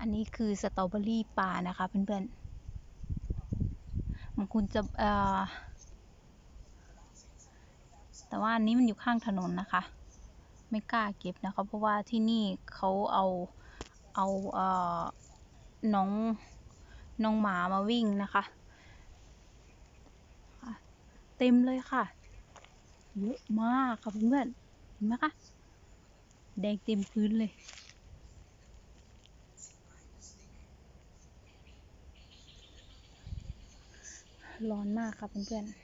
อันนี้คือสตรอเบอรี่ป่านะคะเพื่อนๆมันคุณจะเอ่อแต่ว่าอันนี้มันอยู่ข้างถนนนะคะ ไม่กล้าเก็บนะคะ เพราะว่าที่นี่เขาเอาเอาเอ่อน้องน้องหมามาวิ่งนะคะค่ะเต็มเลยค่ะเยอะมากค่ะเพื่อนๆเห็นไหมคะแดงเต็มพื้นเลย ร้อนมากค่ะเพื่อนๆ